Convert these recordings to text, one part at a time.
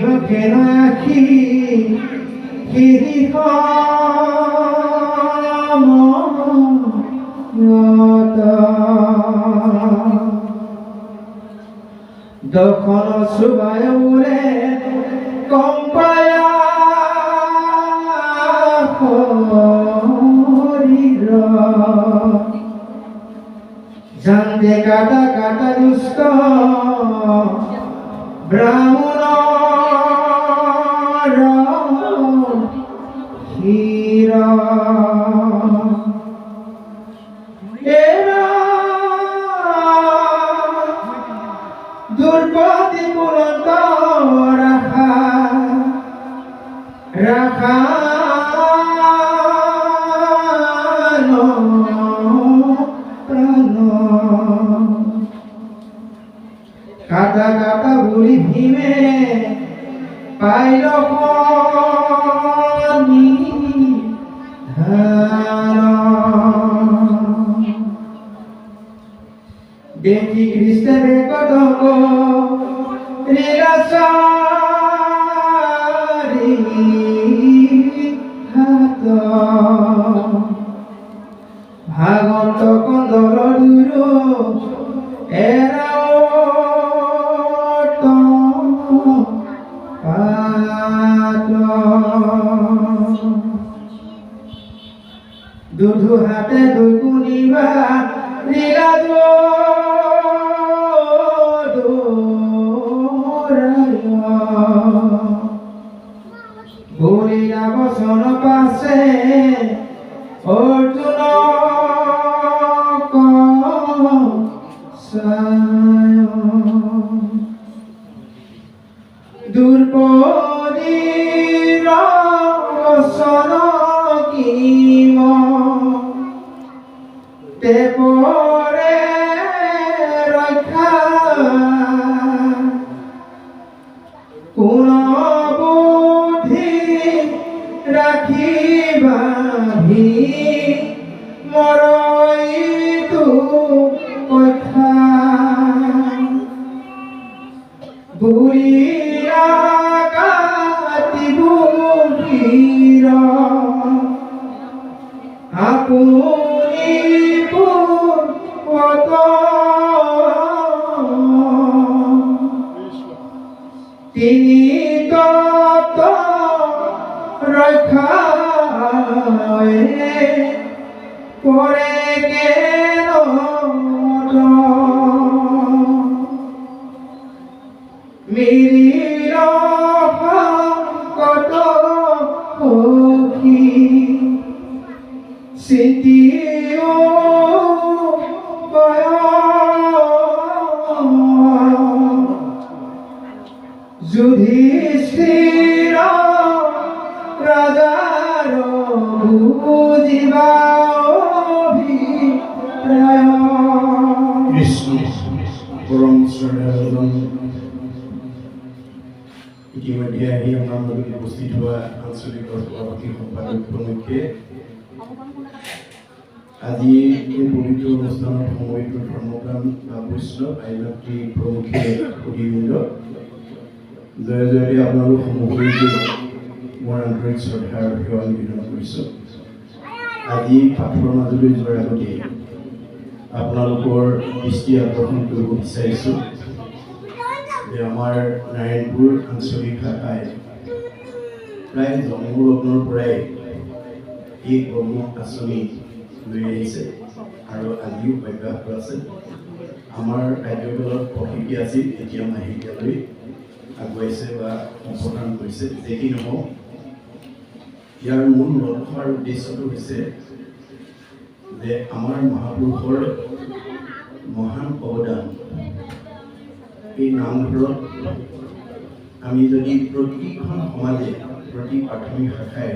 চোখে রাখি কিরিক দখন সুবায় উড়ে কম্পায়া কাটা কাটা রুস্ত ব্রা দেখি খ্রিস্টে বেকট রিলাসারি হাত। ভাগত কন্দর দূর এরাও তো পাত। দুধু হাতে দুগুনি বা নীলা Boy. ইতিমধ্যে আহি আমাৰ মাজত উপস্থিত হোৱা আঞ্চলিক সভাপতি সম্পাদক প্ৰমুখ্যে আজি এই পবিত্ৰ অনুষ্ঠানত সমবেত ধৰ্মপ্ৰাণ বা বৈষ্ণৱ আইনত্ৰী প্ৰমুখ্যে সুধীবৃন্দ জয় জয়তে আপোনালোক সমূহলৈকে মোৰ আন্তৰিক শ্ৰদ্ধাৰ সেৱা নিবেদন কৰিছোঁ আজি পাঠৰ মাজলৈ যোৱাৰ আগতে আপোনালোকৰ দৃষ্টি আকৰ্ষণ কৰিব বিচাৰিছোঁ যে আমাৰ নাৰায়ণপুৰ আঞ্চলিক শাখাই প্ৰায় জন্মলগ্নৰ পৰাই এই কৰ্ম আঁচনি লৈ আহিছে আৰু আজিও অব্যাহত আছে। আমাৰ কাৰ্যকালত প্ৰকৃতি আছিল এতিয়া মাহেকীয়ালৈ আগুৱাইছে বা সম্প্ৰসাৰণ কৰিছে যি কি নহওক। ইয়াৰ মূল লক্ষ্য আৰু উদ্দেশ্যটো হৈছে যে আমাৰ মহাপুৰুষৰ মহান অৱদান এই নামঘৰত আমি যদি প্ৰতিখন সমাজে প্ৰতি প্ৰাথমিক শাখাই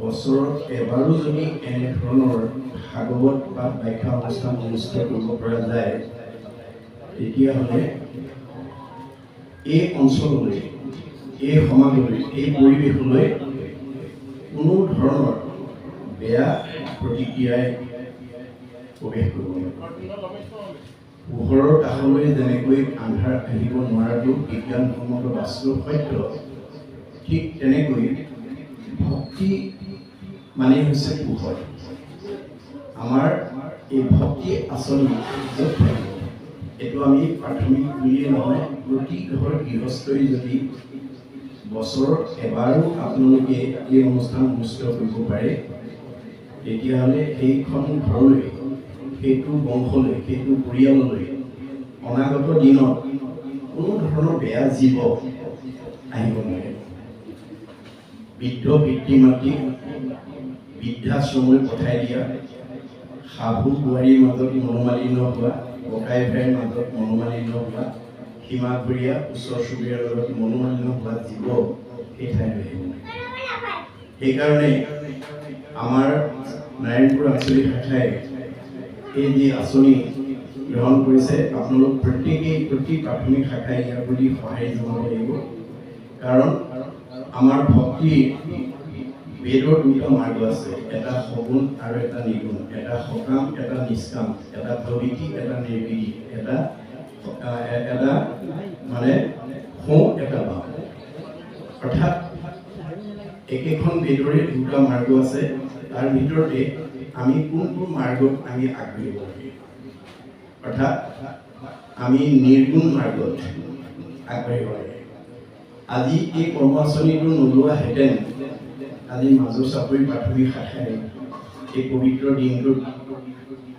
বছৰত এবাৰো যদি এনেধৰণৰ ভাগৱত বা ব্যাখ্যা অনুষ্ঠান অনুষ্ঠিত কৰিব পৰা যায় তেতিয়াহ'লে এই অঞ্চললৈ এই সমাজলৈ এই পৰিৱেশলৈ কোনো ধৰণৰ বেয়া প্ৰতিক্ৰিয়াই প্ৰৱেশ কৰিব নোৱাৰে। পোহৰৰ কাষলৈ যেনেকৈ আন্ধাৰ আহিব নোৱাৰাটো বিজ্ঞানসন্মত বাস্তৱ সত্য। ঠিক তেনেকৈ ভক্তি মানে হৈছে পোহৰ। আমাৰ এই ভক্তি আচনি য'ত থাকিব এইটো আমি প্ৰাথমিক বুলিয়ে নহয় প্ৰতি ঘৰ গৃহস্থই যদি বছৰত এবাৰো আপোনালোকে এই অনুষ্ঠান অনুষ্ঠিত কৰিব পাৰে তেতিয়াহ'লে সেইখন ঘৰলৈ সেইটো বংশলৈ সেইটো পৰিয়াললৈ অনাগত দিনত কোনো ধৰণৰ বেয়া জীৱ আহিব নোৱাৰে। বৃদ্ধ পিতৃ মাতৃক বৃদ্ধাশ্ৰমলৈ পঠাই দিয়া শাহু বোৱাৰীৰ মাজত মনোমালিন্য হোৱা ককাই ভাইৰ মাজত মনোমালিন্য হোৱা সীমাঘৰীয়া ওচৰ চুবুৰীয়াৰ লগত মনোমালিন্য হোৱা জীৱ সেই ঠাইলৈ আহিব নোৱাৰে। সেইকাৰণে আমাৰ নাৰায়ণপুৰ আঞ্চলিক শাখাই এই যি আঁচনি গ্ৰহণ কৰিছে। আপোনালোক প্ৰত্যেকেই প্ৰতি প্ৰাথমিক শাখাই ইয়াৰ প্ৰতি সঁহাৰি জনাব লাগিব। কাৰণ আমাৰ ভক্তি বেদৰ দুটা মাৰ্গ আছে। এটা সগুণ আৰু এটা নিগুণ। এটা সকাম এটা নিষ্কাম। এটা প্ৰবৃত্তি এটা নিৰ্বিধি এটা এটা মানে সোঁ এটা বাম অৰ্থাৎ একেখন বেদৰে দুটা মাৰ্গ আছে। তাৰ ভিতৰতে আমি কোনটো মাৰ্গত আমি আগবাঢ়িব লাগে অৰ্থাৎ আমি নিৰ্গুণ মাৰ্গত আগবাঢ়িব লাগে। আজি এই কৰ্ম আঁচনিটো নোলোৱাহেঁতেন আজি মাজৰ চাপৰি প্ৰাথমিক শাখাই এই পবিত্ৰ দিনটোত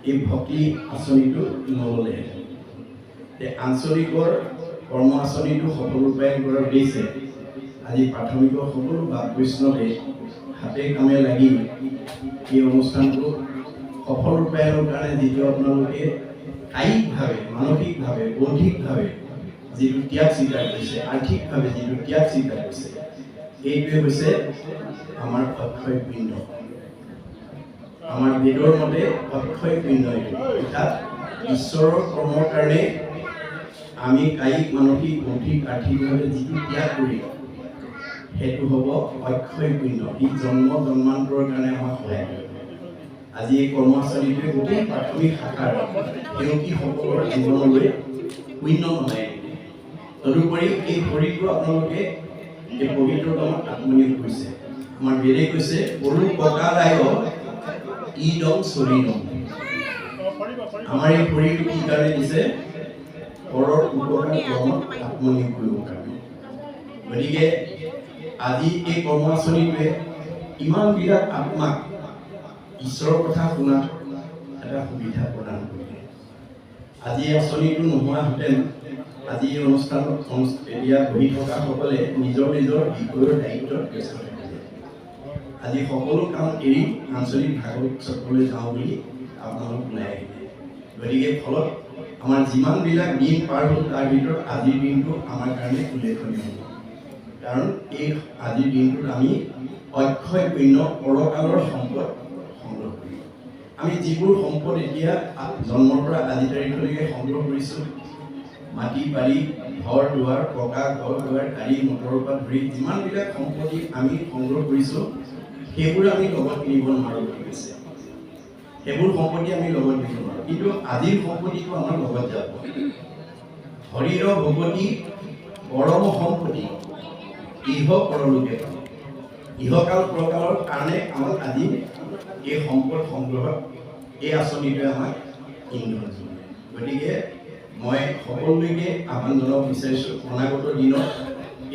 এই ভক্তি আঁচনিটো নল'লেহেঁতেন। আঞ্চলিকৰ কৰ্ম আঁচনিটো সফল ৰূপায়ণ কৰাৰ উদ্দেশ্যে আজি প্ৰাথমিকৰ সকলো বাপ বৈষ্ণৱে হাতে কামে লাগি এই অনুষ্ঠানটো সফল ৰূপায়ণৰ কাৰণে যিটো আপোনালোকে কায়িকভাৱে, মানসিকভাৱে, বৌদ্ধিকভাৱে যিটো ত্যাগ স্বীকাৰ কৰিছে, আৰ্থিকভাৱে যিটো ত্যাগ স্বীকাৰ কৰিছে, এইটোৱে হৈছে আমাৰ অক্ষয় পিণ্ড আমাৰ বেদৰ মতে অক্ষয় পিণ্ড এইটো। অৰ্থাৎ ঈশ্বৰৰ কৰ্মৰ কাৰণে আমি কায়িক, মানসিক, বৌদ্ধিক, আৰ্থিকভাৱে যিটো ত্যাগ কৰিম সেইটো হ'ব অক্ষয় পুণ্য ই জন্ম জন্মান্তৰৰ কাৰণে আমাক সহায় কৰিব আজি এই কৰ্মচাৰীটোৱে গোটেই প্ৰাথমিক শাখাৰ সেৱকীসকলৰ জীৱনলৈ পুণ্য দিলে তদুপৰি এই শৰীৰটো আপোনালোকে এই পবিত্ৰ আত্মনিয়োগ কৰিছে। আমাৰ বেদে কৈছে বড়ো ককালায় ইদম চলিদম আমাৰ এই শৰীৰটো কি কাৰণে দিছে? পৰৰ উপকাৰ কৰ্মত আত্মনিয়োগ কৰিবৰ কাৰণে। গতিকে আজি এই কৰ্ম আঁচনিটোৱে ইমানবিলাক আত্মাক ঈশ্বৰৰ কথা শুনাত এটা সুবিধা প্ৰদান কৰিলে আজি এই আঁচনিটো নোহোৱাহেঁতেন আজি এই অনুষ্ঠানত অনু- এতিয়া বহি থকাসকলে নিজৰ নিজৰ বিষয়ৰ দায়িত্বত ব্যস্ত থাকিলে আজি সকলো কাম এৰি আঞ্চলিক ভাগৱত চক্ৰলৈ যাওঁ বুলি আপোনালোক ওলাই আহিলে। গতিকে ফলত আমাৰ যিমানবিলাক দিন পাৰ হ'ল তাৰ ভিতৰত আজিৰ দিনটো আমাৰ কাৰণে উল্লেখনীয়। হ'ব কাৰণ এই আজিৰ দিনটোত আমি অক্ষয় পুণ্য পৰকালৰ সম্পদ সংগ্ৰহ কৰিম আমি যিবোৰ সম্পদ এতিয়া জন্মৰ পৰা আজি তাৰিখলৈকে সংগ্ৰহ কৰিছোঁ, মাটি, বাৰী, ঘৰ, দুৱাৰ, পকা, ঘৰ, দুৱাৰ, গাড়ী, মটৰৰ পৰা ধৰি যিমানবিলাক সম্পত্তি আমি সংগ্ৰহ কৰিছোঁ, সেইবোৰ আমি লগত কিনিব নোৱাৰোঁ বুলি কৈছে। সেইবোৰ সম্পত্তি আমি লগত দিব নোৱাৰোঁ। কিন্তু আজিৰ সম্পত্তিটো আমাৰ লগত যাব। শৰীৰ ভগৱতী, পৰম সম্পত্তি। ইহ পৰলোকে। পাম ইহকাল প্ৰকাৰৰ কাৰণে আমাক আজি এই সম্পদ সংগ্ৰহত এই আঁচনিটোৱে আমাক যোগায় গতিকে মই সকলোলৈকে আহ্বান জনাব বিচাৰিছোঁ অনাগত দিনত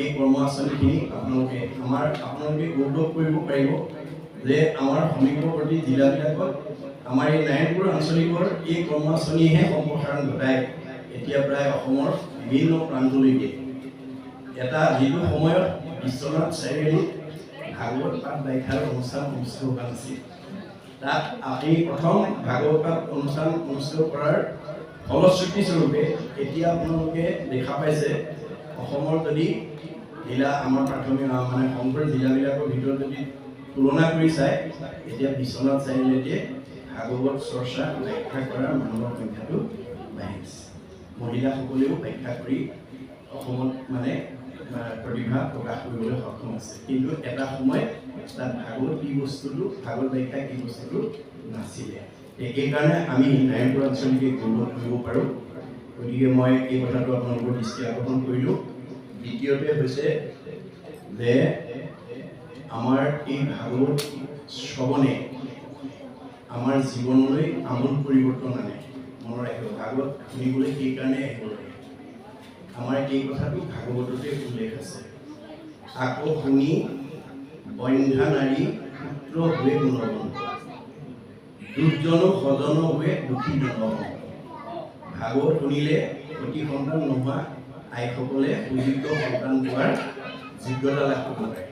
এই কৰ্ম আঁচনিখিনি আপোনালোকে আমাৰ আপোনালোকে গৌৰৱ কৰিব পাৰিব যে আমাৰ সমীপৱৰ্তী জিলাবিলাকত আমাৰ এই নাৰায়ণপুৰ আঞ্চলিকৰ এই কৰ্ম আঁচনিয়েহে সম্প্ৰসাৰণ ঘটাই এতিয়া প্ৰায় অসমৰ বিভিন্ন প্ৰান্তলৈকে। এটা যিটো সময়ত বিশ্বনাথ চাৰিআলিত ভাগৱত পাঠ ব্যাখ্যাৰ অনুষ্ঠান অনুষ্ঠিত হোৱা নাছিল তাত আমি প্ৰথম ভাগৱত পাঠ অনুষ্ঠান অনুষ্ঠিত কৰাৰ ফলশ্ৰুতি স্বৰূপে এতিয়া আপোনালোকে দেখা পাইছে অসমৰ যদি জিলা আমাৰ প্ৰাথমিক মানে শংকৰ জিলাবিলাকৰ ভিতৰত যদি তুলনা কৰি চায় এতিয়া বিশ্বনাথ চাৰিআলিতে ভাগৱত চৰ্চা ব্যাখ্যা কৰাৰ মানুহৰ সংখ্যাটো বাঢ়িছে মহিলাসকলেও ব্যাখ্যা কৰি অসমত মানে প্ৰতিভা প্ৰকাশ কৰিবলৈ সক্ষম আছে কিন্তু এটা সময়ত তাত ভাগৱত কি বস্তুটো ভাগৱত ব্যাখ্যা কি বস্তুটো নাছিলে। সেইকাৰণে আমি নাৰায়ণপুৰ অঞ্চলকে গৌৰৱ কৰিব পাৰোঁ। গতিকে মই এই কথাটো আপোনালোকৰ দৃষ্টি আকৰ্ষণ কৰিলোঁ। দ্বিতীয়তে হৈছে যে আমাৰ এই ভাগৱত শ্ৰৱণে আমাৰ জীৱনলৈ আমূল পৰিৱৰ্তন আনে। মনত ৰাখিব ভাগৱত শুনিবলৈ সেইকাৰণে আহিব লাগে। আমাৰ এই কথাটো ভাগৱততে উল্লেখ আছে। আকৌ শুনি বন্ধ্যা নাৰী পুত্ৰ হৈ গুণগণ দুৰ্জন সজন হৈ দুখী নগণ ভাগৱত শুনিলে সতী সন্তান নোহোৱা আইসকলে সুযোগ্য সন্তান পোৱাৰ যোগ্যতা লাভ কৰিব পাৰে।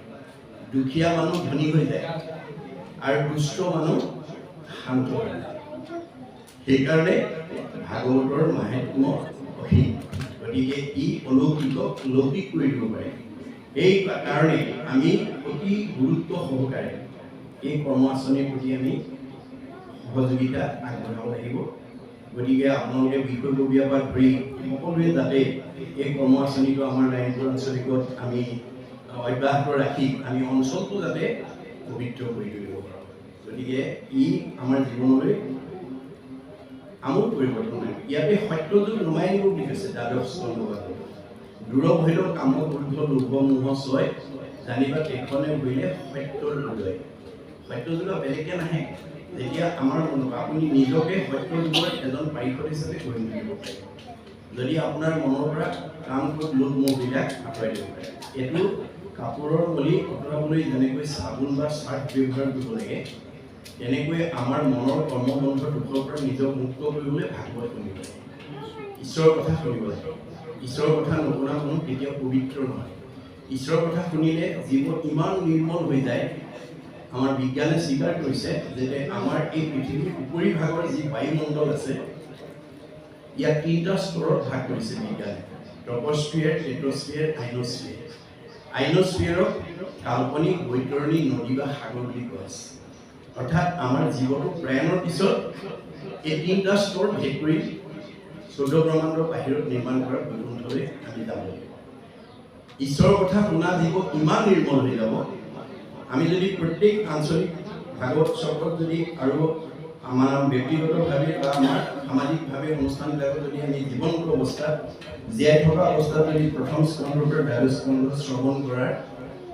দুখীয়া মানুহ ধনী হৈ যায় আৰু দুষ্ট মানুহ শান্ত হৈ যায়। সেইকাৰণে ভাগৱতৰ মাহাত্ম্য অসীম। গতিকে ই অলৌকিকক লৌকিক কৰি দিব পাৰে। এই কাৰণে আমি অতি গুৰুত্ব সহকাৰে এই কৰ্ম আঁচনিৰ প্ৰতি আমি সহযোগিতা আগবঢ়াব লাগিব। গতিকে আপোনালোকে বিষয়ববীয়াৰ পৰা ধৰি সকলোৱে যাতে এই কৰ্ম আঁচনিটো আমাৰ নাৰায়ণপুৰ আঞ্চলিকত আমি অব্যাহত ৰাখি আমি অঞ্চলটো যাতে পবিত্ৰ কৰি তুলিব পাৰোঁ। গতিকে ই আমাৰ জীৱনলৈ আমোদ পৰিৱৰ্তন ইয়াতে সত্যযুগ নুমাই আনিব বুলি কৈছে দ্বাদশ স্কন্ধভাগত দূৰ ভৈল কাম ক্ৰোধ লোভ মোহ ছয় জানিবা তেখনে ভৰিলে সত্যৰ উদয় সত্যযুগৰ বেলেগকে নাহে। যেতিয়া আমাৰ মনত আপুনি নিজকে সত্যযুগৰ এজন পাৰিষদ হিচাপে গঢ়ি তুলিব পাৰে। যদি আপোনাৰ মনৰ পৰা কাম লোভ মোহবিলাক আঁতৰাই দিব পাৰে। এইটো কাপোৰৰ মলি আঁতৰাবলৈ যেনেকৈ চাবোন বা চাৰ্ফ ব্যৱহাৰ কৰিব লাগে তেনেকৈ আমাৰ মনৰ কৰ্মবন্ধৰ দুখৰ পৰা নিজক মুক্ত কৰিবলৈ ভাগৱত শুনিব লাগে। ঈশ্বৰৰ কথা শুনিব লাগে। ঈশ্বৰৰ কথা নুশুনা মানুহ কেতিয়াও পবিত্ৰ নহয়। ঈশ্বৰৰ কথা শুনিলে জীৱন ইমান নিৰ্মল হৈ যায় আমাৰ বিজ্ঞানে স্বীকাৰ কৰিছে যে আমাৰ এই পৃথিৱীৰ উপৰিভাগৰ যি বায়ুমণ্ডল আছে ইয়াক তিনিটা স্তৰত ভাগ কৰিছে বিজ্ঞানে। ট্ৰপস্ফিয়াৰ টেট্ৰস্ফিয়াৰ আইনস্ফিয়াৰ। আইনস্ফিয়াৰক কাল্পনিক বৈতৰণী নদী বা সাগৰ বুলি কোৱা আছে অৰ্থাৎ আমাৰ জীৱটো প্ৰয়াণৰ পিছত এই তিনিটা স্তৰ ভেদ কৰি চৌধ ব্ৰহ্মাণ্ডৰ বাহিৰত নিৰ্মাণ কৰা বৈকুণ্ঠলৈ আমি যাব লাগিব। ঈশ্বৰৰ কথা শুনা জীৱ ইমান নিৰ্মল হৈ যাব। আমি যদি প্ৰত্যেক আঞ্চলিক ভাগৱত চক্ৰত যদি আৰু আমাৰ ব্যক্তিগতভাৱে বা আমাৰ সামাজিকভাৱে অনুষ্ঠানবিলাকত যদি আমি জীৱন্ত অৱস্থাত জীয়াই থকা অৱস্থাত যদি প্ৰথম স্কন্ধৰ পৰা দ্বাদশ স্কন্ধ শ্ৰৱণ কৰাৰ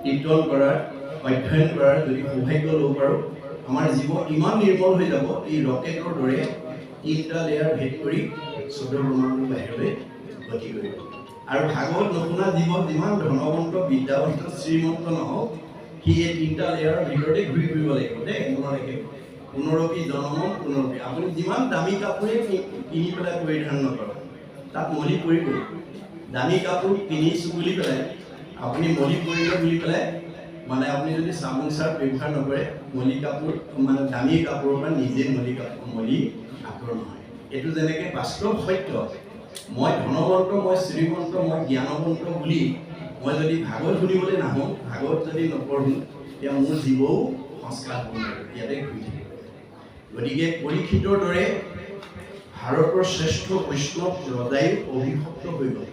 কীৰ্তন কৰাৰ অধ্যয়ন কৰাৰ যদি সৌভাগ্য ল'ব পাৰোঁ আমাৰ জীৱ ইমান নিৰ্মল হৈ যাব এই ৰকেটৰ দৰে তিনিটা লেয়াৰ ভেদ কৰি চৌধ ব্ৰহ্মাণ্ডৰ বাহিৰলৈ গতি কৰিব। আৰু ভাগৱত নুশুনা জীৱ যিমান ধনৱন্ত বিদ্যাৱন্ত শ্ৰীমন্ত নহওক সি এই তিনিটা লেয়াৰৰ ভিতৰতে ঘূৰি ফুৰিব লাগিব। দেই ৰাখিব পুনৰপি জনম পুনৰপি আপুনি যিমান দামী কাপোৰে কিনি পেলাই পৰিধান নকৰক তাত মলি পৰিবই দামী কাপোৰ কিনিছোঁ বুলি পেলাই আপুনি মলি পৰিব বুলি পেলাই মানে আপুনি যদি চাবোন চাৰ্ফ ব্যৱহাৰ নকৰে মলি কাপোৰ মানে দামী কাপোৰৰ পৰা নিজে মলি কাপোৰ মলি আঁতৰ নহয়। এইটো যেনেকৈ বাস্তৱ সত্য মই ধনৱন্ত মই শ্ৰীমন্ত মই জ্ঞানৱন্ত বুলি মই যদি ভাগৱত শুনিবলৈ নাহোঁ ভাগৱত যদি নপঢ়োঁ তেতিয়া মোৰ জীৱও সংস্কাৰ হ'ব নোৱাৰে ইয়াতে ঘূৰি থাকিব। গতিকে পৰীক্ষিতৰ দৰে ভাৰতৰ শ্ৰেষ্ঠ বৈষ্ণৱ ৰজাই অভিশপ্ত হৈ গ'ল।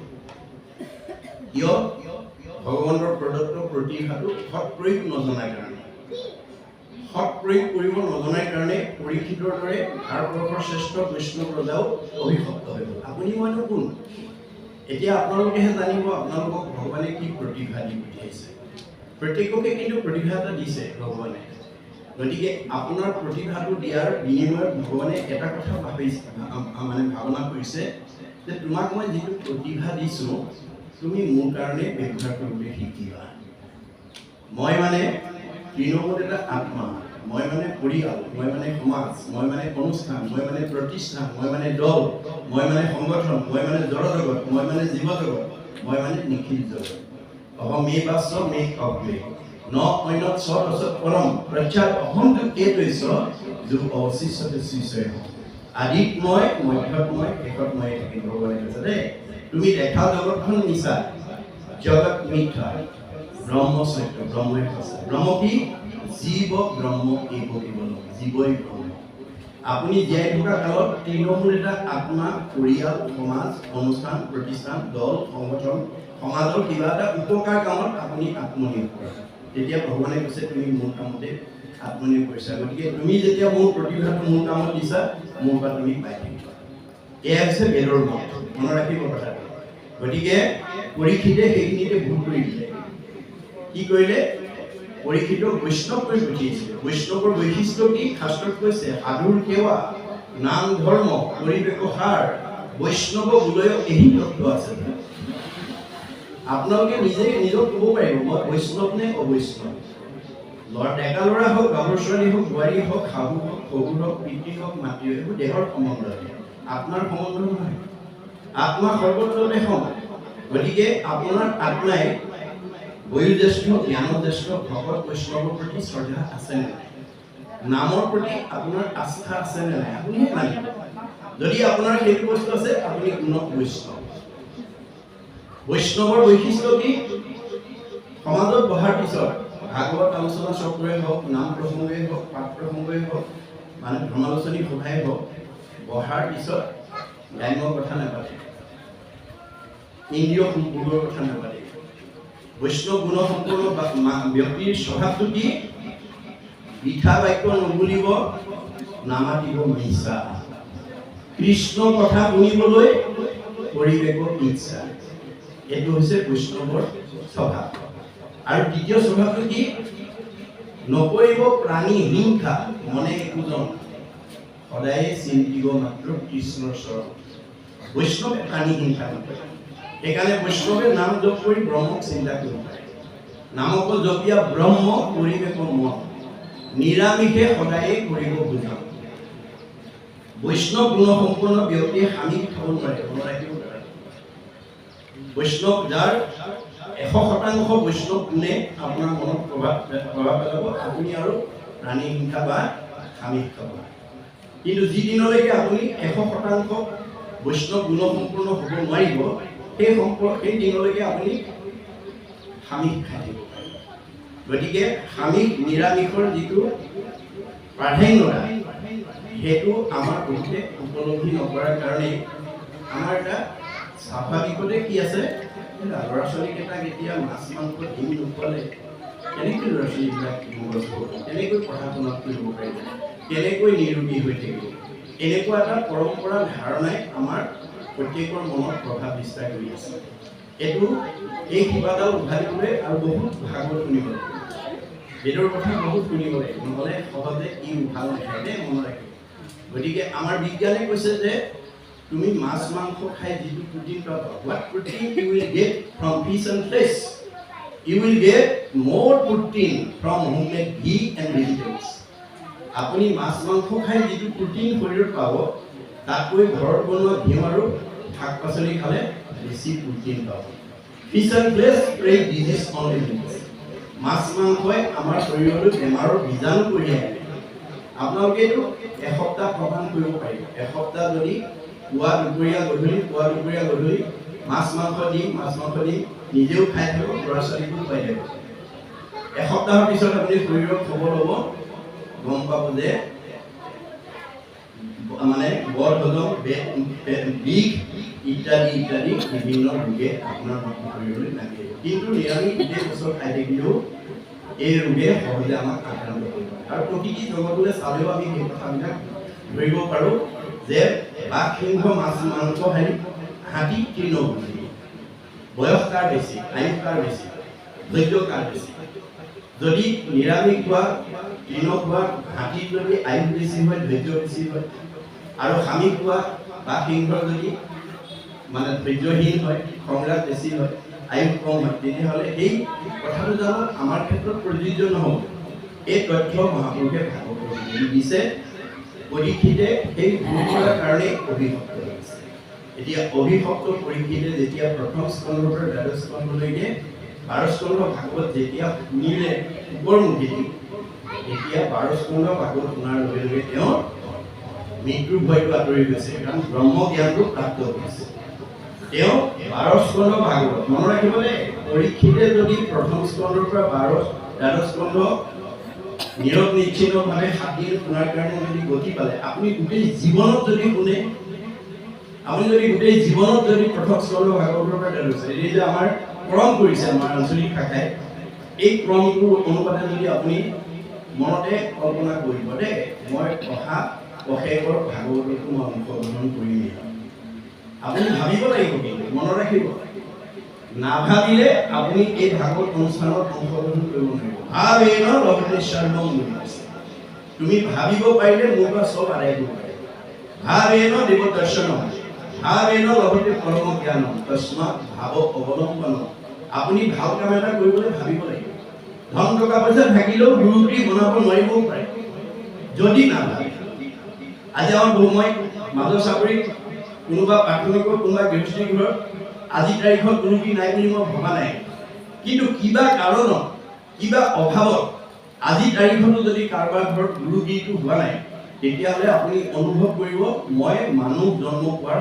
কিয়? ভগৱানৰ প্ৰদত্ত প্ৰতিভাটো সৎ প্ৰয়োগ নজনাৰ কাৰণে। সৎ প্ৰয়োগ কৰিব নজনাৰ কাৰণে পৰীক্ষিতৰ দৰে ভাৰতবৰ্ষৰ শ্ৰেষ্ঠ বৈষ্ণৱ ৰজাও অভিশপ্ত হৈ গ'ল। আপুনি মইনো কোন? এতিয়া আপোনালোকেহে জানিব আপোনালোকক ভগৱানে কি প্ৰতিভা দি পঠিয়াইছে। প্ৰত্যেককে কিন্তু প্ৰতিভা এটা দিছে ভগৱানে। গতিকে আপোনাৰ প্ৰতিভাটো দিয়াৰ বিনিময়ত ভগৱানে এটা কথা ভাবিছে মানে ভাৱনা কৰিছে যে তোমাক মই যিটো প্ৰতিভা দিছোঁ তুমি মোৰ কাৰণে ব্যৱহাৰ কৰিবলৈ শিকিবা মই মানে তৃণমূল এটা আত্মা মই মানে পৰিয়াল মই মানে সমাজ মই মানে অনুষ্ঠান মই মানে প্ৰতিষ্ঠান মই মানে দল মই মানে সংগঠন মই মানে জড়জগত মই মানে জীৱ জগত মই মানে নিখিল জগত অহম মে বাস্য মে অগ্ৰে ন অন্যত স্ব ৰসত পৰম প্ৰত্যাত অহম এইটোৱেছ যুগ অৱশিষ্টতে শ্ৰীচয় আদিত মই মধ্যত মই শেষত মই থাকিম ভগৱানে কৈছে দেই তুমি দেখা জগতখন মিছা জগত মিথ্যা। ব্ৰহ্ম সত্য ব্ৰহ্মই সঁচা ব্ৰহ্ম কি? জীৱ ব্ৰহ্ম এই কেৱল জীৱই ব্ৰহ্ম আপুনি জীয়াই থকা কালত তৃণমূল এটা আত্মা পৰিয়াল সমাজ অনুষ্ঠান প্ৰতিষ্ঠান দল সংগঠন সমাজৰ কিবা এটা উপকাৰ কামত আপুনি আত্মনিয়োগ কৰে। তেতিয়া ভগৱানে কৈছে তুমি মোৰ কামতে আত্মনিয়োগ কৰিছা। গতিকে তুমি যেতিয়া মোৰ প্ৰতিভাটো মোৰ কামত দিছা মোৰ পৰা তুমি পাই থাকিবা। এয়া হৈছে বেদৰ মত। মনত ৰাখিব কথাটো। গতিকে পৰীক্ষিতে সেইখিনিতে ভুল কৰি দিলে। কি কৰিলে? পৰীক্ষিতক বৈষ্ণৱ কৰি পঠিয়াইছিল। বৈষ্ণৱৰ বৈশিষ্ট্য কি? শাস্ত্ৰত কৈছে, সাধুৰ সেৱা, নাম ধৰ্ম, পৰিৱেশ বৈষ্ণৱ উদয় এই তত্ত্ব আছে। আপোনালোকে নিজে নিজক ক'ব পাৰিব, মই বৈষ্ণৱ নে অবৈষ্ণৱ? ল'ৰা ডেকা ল'ৰা হওক গাভৰু ছোৱালী হওক, বোৱাৰী হওক, শাহু হওক, শহুৰ হওক, পিতৃ হওক, মাতৃ হওক দেহৰ সম্বন্ধ। আপোনাৰ সম্বন্ধ নহয়। আত্মা সমান গতিকে আপোনাৰ আত্মাই বয়োজ্যেষ্ঠ, জ্ঞানজ্যেষ্ঠ, ভকত, বৈষ্ণৱৰ প্ৰতি শ্ৰদ্ধা আছে নে নাই? নামৰ প্ৰতি আপোনাৰ আস্থা আছে নে নাই? আপুনিহে জানিব যদি আপোনাৰ সেইটো বস্তু আছে, আপুনি উন্নত বৈষ্ণৱ। বৈষ্ণৱৰ বৈশিষ্ট্য কি? সমাজত বহাৰ পিছত, ভাগৱত আলোচনা চক্ৰই হওক, নাম প্ৰসংগই হওক, পাঠ প্ৰসংগই হওক মানে ধৰ্মালোচনী সভাই হওক, বহাৰ পিছত গ্ৰাম্য কথা নাপাতে। ইন্দ্ৰিয় সম্পূৰ্ণৰ কথা নাপাতে। বৈষ্ণৱ গুণসম্পন্ন বা- মা- ব্যক্তিৰ স্বভাৱটো কি? মিঠা বাক্য নুবুলিব, নামাতিব মিছা। কৃষ্ণ কথা শুনিবলৈ পৰিৱেশ ইচ্ছা। এইটো হৈছে বৈষ্ণৱৰ স্বভাৱ। আৰু দ্বিতীয় স্বভাৱটো কি? নকৰিব প্ৰাণী হিংসা, মনে একোজন। সদায়ে চিন্তিব মাত্ৰ কৃষ্ণৰ চৰণ বৈষ্ণৱে প্ৰাণী হিংসা নকৰে। সেইকাৰণে বৈষ্ণৱে নাম জপ কৰি ব্ৰহ্মক চিন্তা পাৰে। নামক জপিয়া ব্ৰহ্ম পৰিৱেশ মন। নিৰামিষে সদায়ে কৰিব বুজা। বৈষ্ণৱ গুণসম্পন্ন ব্যক্তিয়ে সামিল খাব পাৰে বৈষ্ণৱ যাৰ এশ শতাংশ বৈষ্ণৱ গুণে আপোনাৰ মনত প্ৰভাৱ প্ৰভাৱ পেলাব আপুনি আৰু প্ৰাণী হিংসা বা সামিল খাব কিন্তু যিদিনলৈকে আপুনি এশ শতাংশ বৈষ্ণৱ গুণসম্পন্ন হ'ব নোৱাৰিব সেই সম্পৰ্ক সেই দিনলৈকে আপুনি সামিল খাই থাকিব পাৰিব গতিকে সামিল নিৰামিষৰ যিটো প্ৰাধান্যতা সেইটো আমাৰ বহুতে উপলব্ধি নকৰাৰ কাৰণে আমাৰ এটা স্বাভাৱিকতে কি আছে ল'ৰা ছোৱালীকেইটাক এতিয়া মাছ মাংস ডিম নোখোৱালে কেনেকৈ ল'ৰা ছোৱালীবিলাক মগজ হ'ব কেনেকৈ পঢ়া শুনাত কৰিব পাৰিব কেনেকৈ নিৰোগী হৈ থাকিব এনেকুৱা এটা পৰম্পৰা ধাৰণাই আমাৰ প্ৰত্যেকৰ মনত প্ৰভাৱ বিস্তাৰ কৰি আছে। এইটো এই শিপাডাল উঘালিবলৈ আৰু বহুত ভাগৱত শুনিব লাগিব বেদৰ কথা বহুত শুনিব লাগিব নহ'লে সহজে ই উঘাল নাখায় দেই মনত ৰাখিব গতিকে আমাৰ বিজ্ঞানে কৈছে যে তুমি মাছ মাংস খাই যিটো প্ৰটিন পাবা what protein you will get from fish and flesh you will get more protein from homemade ghee and vegetables আপুনি মাছ মাংস খাই যিটো প্ৰটিন শৰীৰত পাব তাতকৈ ঘৰত বনোৱা ঘিউ আৰু শাক পাচলি খালে বেছি প্ৰটিন পাব। Fish and flesh break disease মাছ, মাংসই আমাৰ শৰীৰলৈ বেমাৰৰ বীজাণু কঢ়িয়াই আনে। আপোনালোকে এইটো এসপ্তাহ প্ৰমাণ কৰিব পাৰিব। এসপ্তাহ যদি পুৱা দুপৰীয়া গধূলি, পুৱা দুপৰীয়া গধূলি মাছ, মাংস দি, মাছ, মাংস দি নিজেও খাই থাকিব ল'ৰা ছোৱালীকো খুৱাই থাকিব এসপ্তাহৰ পিছত আপুনি শৰীৰৰ খবৰ ল'ব, গম পাব যে মানে বৰ হজম বে- বে- ইত্যাদি ইত্যাদি বিভিন্ন ৰোগে আপোনাৰ শৰীৰলৈ লাগি। কিন্তু নিৰামিষ গোটেই বছৰ খাই থাকিলেও এই ৰোগে সহজে আমাক আক্ৰান্ত কৰিব আৰু প্ৰতিটি জগতলৈ চালেও আমি সেই কথাবিলাক ধৰিব পাৰোঁ যে বাঘ সিংহ মাছ মাংস হাৰি হাতী তৃণ বুজি বয়স কাৰ বেছি আয়ুস কাৰ বেছি, ধৈৰ্য কাৰ বেছি? যদি নিৰামিষ খোৱা তৃণ খোৱা হাতীৰ যদি আয়ুস বেছি হয়, ধৈৰ্য বেছি হয় আৰু স্বামী খোৱা বা সিংহৰ যদি মানে ধৈৰ্যহীন হয় সংগ্ৰাম বেছি হয় আয়ুস কম হয় তেতিয়াহ'লে এই কথাটো জানো আমাৰ ক্ষেত্ৰত প্ৰযোজ্য নহ'ব। এই তথ্য মহাপুৰুষে ভাগৱতত দিছে। পৰীক্ষিতে সেই ভুল কৰাৰ কাৰণেই অভিভক্ত হৈছে। এতিয়া অভিভক্ত পৰীক্ষিতে যেতিয়া প্ৰথম স্কন্ধৰ পৰা দ্বাদশ স্কন্ধলৈকে বাৰ স্কন্ধ ভাগৱত যেতিয়া শুনিলে ওপৰমুখী তেতিয়া বাৰ স্কন্ধ ভাগৱত শুনাৰ লগে লগে তেওঁ মৃত্যুৰ ভয়টো আঁতৰি গৈছে। কাৰণ ব্ৰহ্ম জ্ঞানটো প্ৰাপ্ত হৈছে। তেওঁ বাৰ স্কন্ধ ভাগৱত মনত ৰাখিব পৰীক্ষিতে যদি প্ৰথম স্কন্ধৰ পৰা বাৰ, দ্বাদশ স্কন্ধ নিৰৱ নিচ্ছিন্নভাৱে সাত দিন শুনাৰ কাৰণে যদি গতি পালে, আপুনি গোটেই জীৱনত যদি শুনে, আপুনি যদি গোটেই জীৱনত যদি পৃথক স্কন্ধ ভাগৱতৰ পৰা লৈছে এই যে আমাৰ ক্ৰম কৰিছে, আমাৰ আঞ্চলিক শাখাই, এই ক্ৰমটোৰ অনুপাতে যদি আপুনি মনতে কল্পনা কৰিব, দেই, মই অহা অশেষৰ ভাগৱততো মই অংশগ্ৰহণ কৰিমেই আপুনি ভাবিব লাগিব কিন্তু, মনত ৰাখিব। নাভাবিলে আপুনি এই ভাগৱত অনুষ্ঠানত অংশগ্ৰহণ কৰিব নোৱাৰিব। ভাৱে ন লগতে সৰ্বম তুমি ভাবিব পাৰিলে মোৰ পৰা চব আদায় কৰিব পাৰিব। ভাৱে ন দেৱ দৰ্শন ভাৱে ন, লগতে পৰম জ্ঞান তস্মাত ভাৱ অৱলম্বন আপুনি ভালো কাম এটা কৰিবলৈ ভাবিব লাগিব। ধন টকা পইচা থাকিলেও গুৰুটি বনাব নোৱাৰিবও পাৰে। যদি নাভাবে আজি আমাৰ মই মাজৰ চাকৰি কোনোবা প্ৰাথমিকৰ, কোনোবা গৃহস্থী ঘৰত আজি তাৰিখত কি নাই বুলি মই ভবা নাই। কিন্তু কিবা কাৰণত, কিবা অভাৱত আজি তাৰিখতো যদি কাৰোবাৰ ঘৰত গুৰুগিৰিটো হোৱা নাই, তেতিয়াহ'লে আপুনি অনুভৱ কৰিব, মই মানুহ জন্ম পোৱাৰ